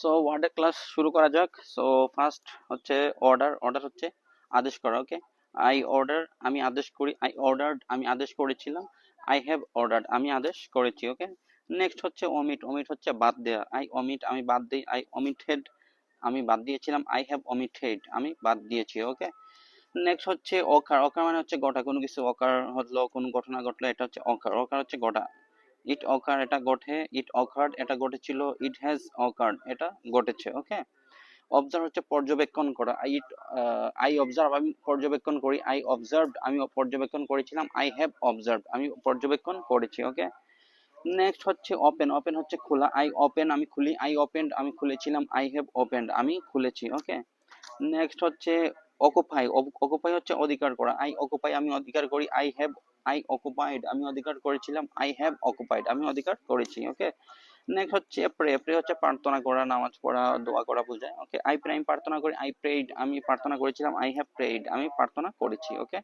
So ওয়ার্ডের class শুরু করা যাক। সো ফার্স্ট হচ্ছে অর্ডার অর্ডার হচ্ছে আদেশ করা ওকে আই অর্ডার আমি আদেশ করি আই অর্ডার্ড আমি আদেশ করেছিলাম আই হ্যাভ অর্ডার্ড আমি আদেশ করেছি ওকে নেক্সট হচ্ছে অমিট অমিট হচ্ছে বাদ দেওয়া আই অমিট আমি বাদ দিই আই অমিটেড আমি বাদ দিয়েছিলাম আই হ্যাভ অমিটেড আমি বাদ দিয়েছি ওকে নেক্সট হচ্ছে অকার অকার মানে হচ্ছে গোটা কোনো কিছু অকার হলো, কোনো ঘটনা ঘটলো, এটা হচ্ছে অকার অকার হচ্ছে গটা ইট অকার এটা ঘটে ইট অকার্ড এটা ঘটেছিল ইট হ্যাজ অকার্ড এটা ঘটেছে ওকে অবজার্ভ হচ্ছে পর্যবেক্ষণ করা আই ইট আই অবজার্ভ আমি পর্যবেক্ষণ করি আই অবজার্ভড আমি পর্যবেক্ষণ করেছিলাম আই হ্যাভ অবজার্ভড আমি পর্যবেক্ষণ করেছি ওকে নেক্সট হচ্ছে ওপেন ওপেন হচ্ছে খোলা আই ওপেন আমি খুলি আই ওপেন্ড আমি খুলেছিলাম আই হ্যাভ ওপেন্ড আমি খুলেছি ওকে নেক্সট হচ্ছে অকুপাই অকুপাই হচ্ছে অধিকার করা। আই অকুপাই আমি অধিকার করি আই হ্যাভ আই অকুপাইড আমি অধিকার করেছিলাম আই হ্যাভ অকুপাইড আমি অধিকার করেছি ওকে নেক্সট হচ্ছে প্রে প্রে হচ্ছে প্রার্থনা করা, নামাজ পড়া, দোয়া করা বোঝায় ওকে আই প্রে আমি প্রার্থনা করি আই প্রেইড আমি প্রার্থনা করেছিলাম আই হ্যাভ প্রেড আমি প্রার্থনা করেছি ওকে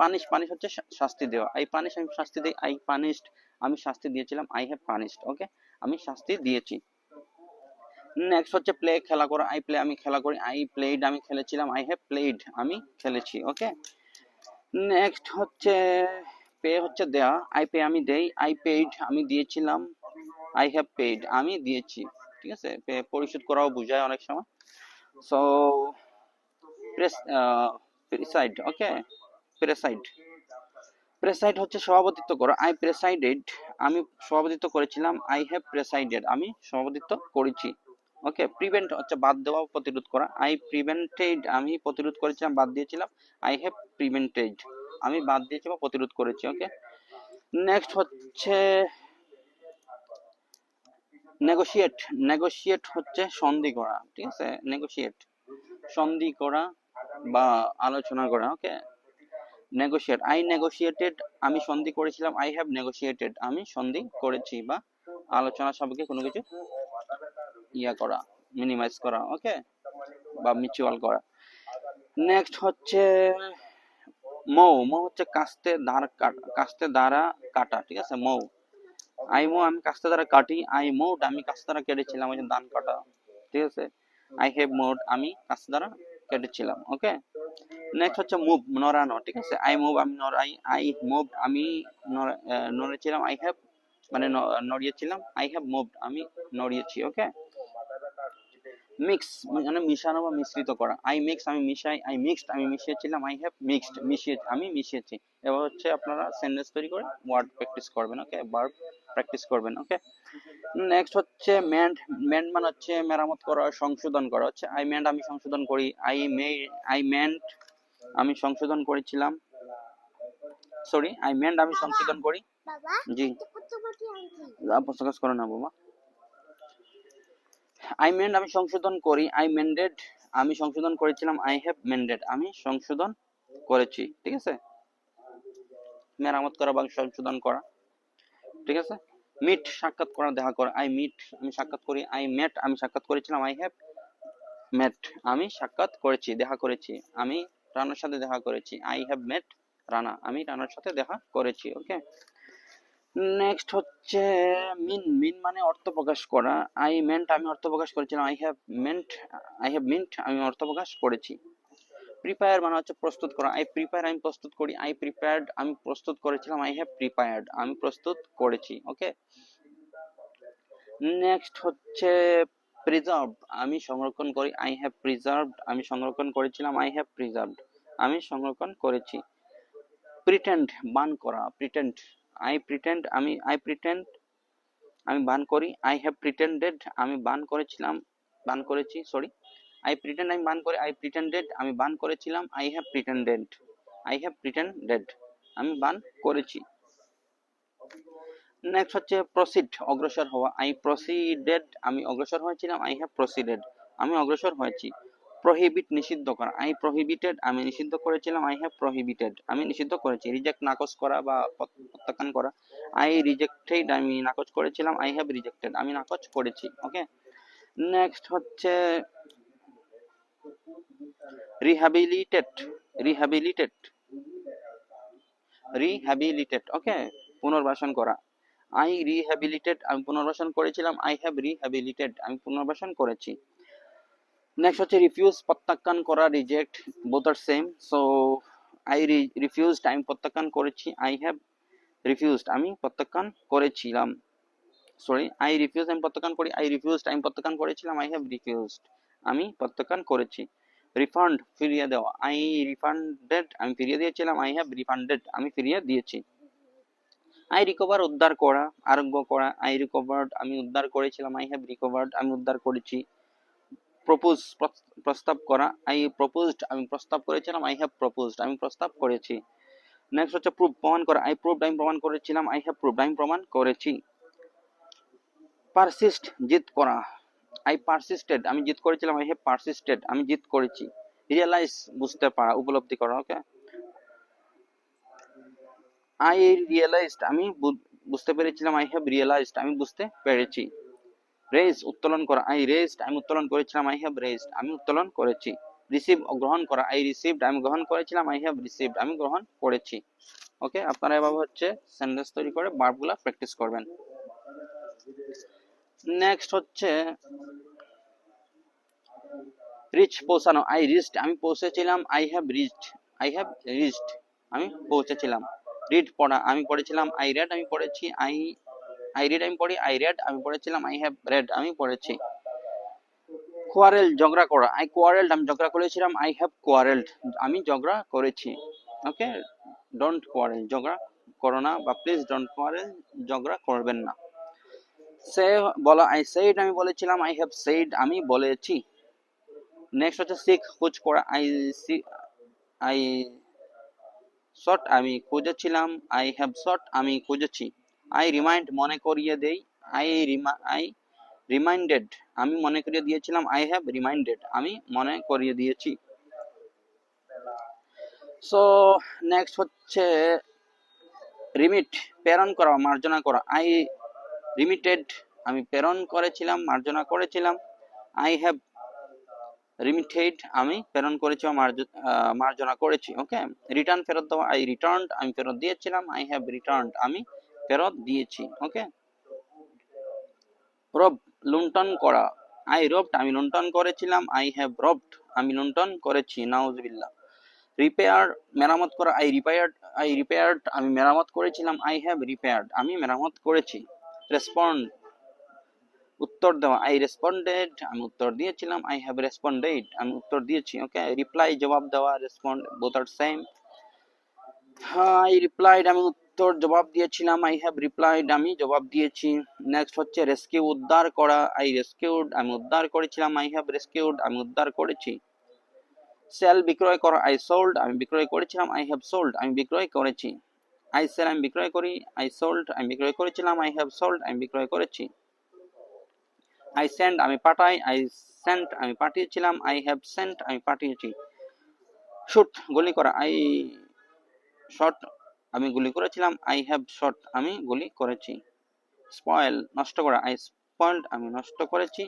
পানিশ পানিশ হচ্ছে শাস্তি দেওয়া। আই পানিশ আমি শাস্তি দিই আই পানিশড আমি শাস্তি দিয়েছিলাম আই হ্যাভ পানিশড ওকে আমি শাস্তি দিয়েছি। নেক্সট হচ্ছে প্লে খেলা করা। আই প্লে আমি খেলা করি। আই প্লেড আমি খেলেছিলাম। আই হ্যাভ প্লেড আমি খেলেছি ওকে নেক্সট হচ্ছে পে হচ্ছে দেয়া। আই পে আমি দেই। আই পেইড আমি দিয়েছিলাম। আই হ্যাভ পেইড আমি দিয়েছি। ঠিক আছে? পে পরিশোধ করাও বোঝায় অনেক সময়। সো প্রেস প্রেসাইড ওকে প্রেসাইড প্রেসাইড হচ্ছে সভাপতিত্ব করা। আই প্রেসাইডেড আমি সভাপতিত্ব করেছিলাম। আই হ্যাভ প্রেসাইডেড আমি সভাপতিত্ব করেছি। ওকে প্রিভেন্ট হচ্ছে বাদ দেওয়া প্রতিরোধ করা। আই প্রিভেন্টেড আমি প্রতিরোধ করেছিলাম বাদ দিয়েছিলাম। আই হ্যাভ প্রিভেন্টেড আমি বাদ দিয়েছি বা প্রতিরোধ করেছি ওকে নেক্সট হচ্ছে নেগোশিয়েট নেগোশিয়েট হচ্ছে সন্ধি করা, ঠিক আছে? নেগোশিয়েট সন্ধি করা বা আলোচনা করা ওকে নেগোশিয়েট আই নেগোশিয়েটেড আমি সন্ধি করেছিলাম আই হ্যাভ নেগোশিয়েটেড আমি সন্ধি করেছি বা আলোচনা সাপেক্ষে কোনো কিছু ইয়া করা মিনিমাইজ করা ওকে বা মিউচুয়াল করা। নেক্সট হচ্ছে, মৌ। মৌ হচ্ছে কাস্তে দ্বারা কাস্তে দ্বারা কাটা, ঠিক আছে? মৌ। আই মো, আমি কাস্তে দ্বারা কাটি। আই মোড আমি কাস্তে দ্বারা কেটেছিলাম, ওই যে ধান কাটা, ঠিক আছে? আই হ্যাভ মোড আমি কাস্তে দ্বারা কেটেছিলাম ওকে নেক্সট হচ্ছে মুভ নড়ানো, ঠিক আছে? আই মুভ আমি নড়াই। আই মুভ আমি নড়া- নড়েছিলাম আই হ্যাভ মানে নড়িয়েছিলাম আই হ্যাভ মুভড আমি নড়িয়েছি ওকে মিক্স মানে মিশানো বা মিশ্রিত করা। আই মিক্স আমি মিশাই আই মিক্সড আমি মিশিয়েছিলাম আই হ্যাভ মিক্সড মিশিয়ে আমি মিশিয়েছি। এবার হচ্ছে আপনারা সেন্টেন্স তৈরি করে ওয়ার্ড প্র্যাকটিস করবেন ওকে ভার্ব প্র্যাকটিস করবেন ওকে নেক্সট হচ্ছে মেন্ড মেন্ড মানে হচ্ছে মেরামত করা সংশোধন করা। হচ্ছে আই মেন্ড আমি সংশোধন করি। আই মে আই মেন্ট আমি সংশোধন করেছিলাম। সরি আই মেন্ড আমি সংশোধন করি। জি। প্রকাশ করো না বাবা। আই মেন্ড আমি সংশোধন করি আই মেন্ডেড আমি সংশোধন করেছিলাম আই হ্যাভ মেন্ডেড আমি সংশোধন করেছি, ঠিক আছে? মেরামত করা বা সংশোধন করা, ঠিক আছে? মিট সাক্ষাৎ করা, দেখা করা আই মিট আমি সাক্ষাৎ করি আই মেট আমি সাক্ষাৎ করেছিলাম আই হ্যাভ মেট আমি সাক্ষাৎ করেছি, দেখা করেছি, আমি রানার সাথে দেখা করেছি আই হ্যাভ মেট রানা, আমি রানার সাথে দেখা করেছি ওকে নেক্সট হচ্ছে মিন মিন মানে অর্থ প্রকাশ করা। আই মেন্ট আমি অর্থ প্রকাশ করেছিলাম। I have meant I have meant আমি অর্থ প্রকাশ করেছি। প্রিপেয়ার মানে হচ্ছে প্রস্তুত করা। আই প্রিপেয়ার আমি প্রস্তুত করি। আই প্রিপেয়ার্ড আমি প্রস্তুত করেছিলাম। আই হ্যাভ প্রিপেয়ার্ড আমি প্রস্তুত করেছি। ওকে নেক্সট হচ্ছে প্রিজার্ভ আমি সংরক্ষণ করি। আই হ্যাভ প্রিজার্ভড আমি সংরক্ষণ করেছিলাম। আই হ্যাভ প্রিজার্ভড আমি সংরক্ষণ করেছি। প্রিটেন্ড বান করা। প্রিটেন্ড আই প্রিটেন্ড আমি আই প্রিটেন্ড আমি বান করি। আই হ্যাভ প্রিটেন্ডেড আমি বান করেছিলাম বান করেছি সরি আই প্রিটেন্ড আমি বান করি আই প্রিটেন্ডেড আমি বান করেছিলাম I have pretended I have pretended আমি বান করেছি। নেক্সট হচ্ছে প্রসিড অগ্রসর হওয়া। আই প্রসিডেড আমি অগ্রসর হয়েছিলাম আই হ্যাভ প্রসিডেড আমি অগ্রসর হয়েছি। প্রহিবিট নিষিদ্ধ করা। আই প্রহিবিটেড আমি নিষিদ্ধ করেছিলাম আই হ্যাভ প্রহিবিটেড আমি নিষিদ্ধ করেছি। রিজেক্ট নাকচ করা বা প্রত্যাখ্যান করা। আই রিজেক্টেড আমি নাকচ করেছিলাম আই হ্যাভ রিজেক্টেড আমি নাকচ করেছি ওকে নেক্সট হচ্ছে রিহ্যাবিলিটেড রিহ্যাবিলিটেড রিহ্যাবিলিটেড ওকে পুনর্বাসন করা। আই রিহ্যাবিলিটেড আমি পুনর্বাসন করেছিলাম আই হ্যাভ রিহ্যাবিলিটেড আমি পুনর্বাসন করেছি। নেক্সট হচ্ছে রিফিউজ প্রত্যাখ্যান করা reject both are same so I refused আমি প্রত্যাখ্যান করেছি আই হ্যাভ রিফিউজড আমি প্রত্যাখ্যান করেছিলাম। সরি আই রিফিউজ আমি প্রত্যাখ্যান করি আই রিফিউজড আমি প্রত্যাখ্যান করেছিলাম আই হ্যাভ রিফিউজড আমি প্রত্যাখ্যান করেছি। রিফান্ড ফিরিয়ে দেওয়া আই রিফান্ডেড আমি ফিরিয়ে দিয়েছিলাম আই হ্যাভ রিফান্ডেড আমি ফিরিয়ে দিয়েছি। আই রিকভার উদ্ধার করা, আরোগ্য করা আই রিকভার্ড আমি উদ্ধার করেছিলাম আই হ্যাভ রিকভার্ড আমি উদ্ধার করেছি। প্রপোজ প্রস্তাব করা আই প্রপোজড আমি প্রস্তাব করেছিলাম আই হ্যাভ প্রপোজড আমি প্রস্তাব করেছি। নেক্সট হচ্ছে প্রুফ প্রমাণ করা আই প্রুভড আমি প্রমাণ করেছিলাম আই হ্যাভ প্রুভড আমি প্রমাণ করেছি। পারসিস্ট জিত করা। আই পারসিস্টেড আমি জিত করেছিলাম আই হ্যাভ পারসিস্টেড আমি জিত করেছি। রিয়েলাইজ বুঝতে পারা, উপলব্ধি করা ওকে আই রিয়েলাইজড আমি বুঝতে পেরেছিলাম আই হ্যাভ রিয়েলাইজড আমি বুঝতে পেরেছি। রেজ উত্তোলন করা আই রেজড আমি উত্তোলন করেছিলাম আই হ্যাভ রেজড আমি উত্তোলন করেছি। রিসিভ গ্রহণ করা আই রিসিভড আমি গ্রহণ করেছিলাম আই হ্যাভ রিসিভড আমি গ্রহণ করেছি। ওকে আপনারা এভাবে হচ্ছে সেন্টেন্স তৈরি করে বার্বগুলা প্র্যাকটিস করবেন। নেক্সট হচ্ছে রিচ পৌঁছানো। আই রিচড আমি পৌঁছেছিলাম I have reached I have reached আমি পৌঁছেছিলাম। রিড পড়া, আমি পড়েছিলাম আই রেড আমি পড়েছি আই আই রিড আমি পড়ি আই রেড আমি পড়েছিলাম আই হ্যাভ রেড আমি পড়েছি। কোয়ারেল ঝগড়া করা। আই কোয়ারেলড আমি ঝগড়া করেছিলাম আই হ্যাভ কোয়ারেলড আমি ঝগড়া করেছি। ওকে ডোন্ট কোয়ারেল ঝগড়া করো না বা প্লিজ ডোন্ট কোয়ারেল ঝগড়া করবেন না। সে বলা আই সেইড আমি বলেছিলাম আই হ্যাভ সেইড আমি বলেছি। নেক্সট হচ্ছে সিক খোঁজ করা। আই সি আই শট আমি খুঁজেছিলাম আই হ্যাভ শট আমি খুঁজেছি। আই রিমাইন্ড মনে করিয়ে দেই আই আই রিমাইন্ডেড আমি মনে করিয়ে দিয়েছিলাম আই হ্যাভ রিমাইন্ডেড আমি মনে করিয়ে দিয়েছি। সো নেক্সট হচ্ছে রিমিট প্রেরণ করা, মার্জনা করা। আই রিমিটেড আমি প্রেরণ করেছিলাম, মার্জনা করেছিলাম। আই হ্যাভ রিমিটেড আমি প্রেরণ করেছি মার্জনা করেছি ওকে রিটার্ন ফেরত দেওয়া আই রিটার্নড আমি ফেরত দিয়েছিলাম আই হ্যাভ রিটার্নড আমি ফেরত দিয়েছি ওকে রব লুণ্ঠন করা। আই রবড আমি লুণ্ঠন করেছিলাম। আই হ্যাভ রবড আমি লুণ্ঠন করেছি, নাউজবিল্লাহ। রিপেয়ার মেরামত করা আই রিপেয়ার্ড আই রিপেয়ার্ড আমি মেরামত করেছিলাম। আই হ্যাভ রিপেয়ার্ড আমি মেরামত করেছি। রেসপন্ড উত্তর দেওয়া আই রেসপন্ডেড আমি উত্তর দিয়েছিলাম। আই হ্যাভ রেসপন্ডেড আমি উত্তর দিয়েছি ওকে রিপ্লাই জবাব দেওয়া respond both are same I replied আমি উত্তর জবাব দিয়েছিলাম আই হ্যাভ রিপ্লাইড আমি জবাব দিয়েছি। নেক্সট হচ্ছে রেস্কিউ উদ্ধার করা। আই রেস্কিউড আমি উদ্ধার করেছিলাম। আই হ্যাভ রেস্কিউড আমি উদ্ধার করেছি। সেল বিক্রয় করা। আই সোল্ড আমি বিক্রয় করেছিলাম। আই হ্যাভ সোল্ড আমি বিক্রয় করেছি। আই সেল আমি বিক্রয় করি। আই সোল্ড আমি বিক্রয় করেছিলাম। আই হ্যাভ সোল্ড আমি বিক্রয় করেছি। আই সেন্ড আমি পাঠাই। আই সেন্ট আমি পাঠিয়েছিলাম। আই হ্যাভ সেন্ট আমি পাঠিয়েছি। শুট গুলি করা। আই শট আমি গুলি করেছিলাম আই হ্যাভ শট আমি গুলি করেছি। স্পয়েল নষ্ট করা আই স্পয়েলড আমি নষ্ট করেছি।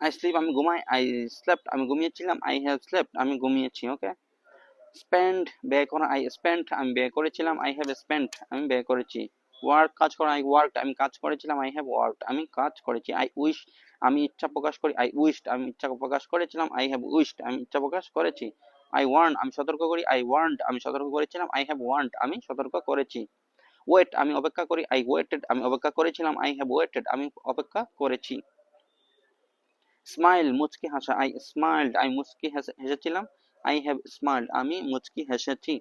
আই স্লিপ আমি ঘুমাই আই স্লেপ্ট আমি ঘুমিয়েছিলাম আই হ্যাভ স্লেপ্ট আমি ঘুমিয়েছি ওকে স্পেন্ড ব্যয় করা আই স্পেন্ট আমি ব্যয় করেছিলাম আই হ্যাভ স্পেন্ট আমি ব্যয় করেছি। ওয়ার্ক কাজ করা আই ওয়ার্ক আমি কাজ করেছিলাম আই হ্যাভ ওয়ার্ক আমি কাজ করেছি আই উইশ আমি ইচ্ছা প্রকাশ করি আই উইশড আমি ইচ্ছা প্রকাশ করেছিলাম আই হ্যাভ উইশড আমি ইচ্ছা প্রকাশ করেছি আই ওয়ার্ন আমি সতর্ক করি আই ওয়ার্নড আমি সতর্ক করেছিলাম আই হ্যাভ ওয়ার্নড আমি সতর্ক করেছি ওয়েট আমি অপেক্ষা করি আই ওয়েটেড আমি অপেক্ষা করেছিলাম আই হ্যাভ ওয়েটেড আমি অপেক্ষা করেছি স্মাইল মুচকি হাসা আই স্মাইলড আমি মুচকি হেসেছিলাম আই হ্যাভ স্মাইলড আমি মুচকি হেসেছি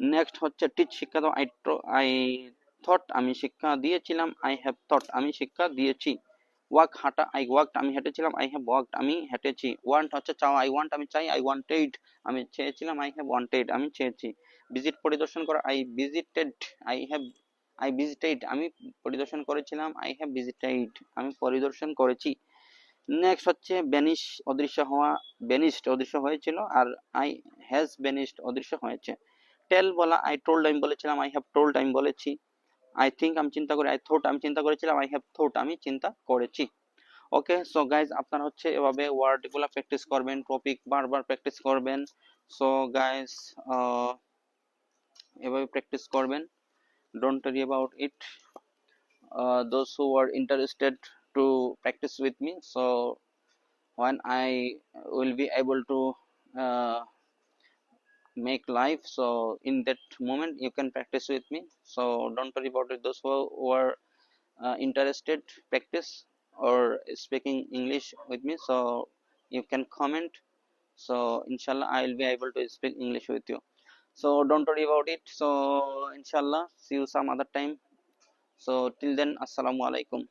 নেক্সট হচ্ছে টিচ শিক্ষা দাও আই আই থট আমি শিক্ষা দিয়েছিলাম আই হ্যাভ থট আমি শিক্ষা দিয়েছি। ওয়াক হাঁটা আই ওয়াকড আমি হেঁটেছিলাম আই হ্যাভ ওয়াকড আমি হেঁটেছি। ওয়ান্ট হচ্ছে চাও আই ওয়ান্ট আমি চাই আই ওয়ান্টেড আমি চেয়েছিলাম আই হ্যাভ ওয়ান্টেড আমি চেয়েছি। ভিজিট পরিদর্শন করা I visited I have I visited আমি পরিদর্শন করেছিলাম আই হ্যাভ ভিজিটেড আমি পরিদর্শন করেছি। নেক্সট হচ্ছে বেনিশ অদৃশ্য হওয়া বেনিশড অদৃশ্য হয়েছিল, আর আই হ্যাজ বেনিশড অদৃশ্য হয়েছে। টেল বলা আই টোল্ড আমি বলেছিলাম আই হ্যাভ টোল্ড আমি বলেছি। আই থিঙ্ক আমি চিন্তা করি আই থোট আমি চিন্তা করেছিলাম আই হ্যাভ থোট আমি চিন্তা করেছি। ওকে সো গাইজ আপনারা হচ্ছে এভাবে ওয়ার্ডগুলা প্র্যাকটিস করবেন টপিক বারবার প্র্যাকটিস করবেন। সো গাইজ এভাবে প্র্যাকটিস করবেন। Don't worry about it those who are interested to practice with me so I will be able to uh, make live so in that moment you can practice with me. So don't worry about it. Those who, who are uh, interested practice or speaking english with me. So you can comment. So inshallah i will be able to speak english with you. So don't worry about it. So inshallah see you some other time. So till then assalamu alaikum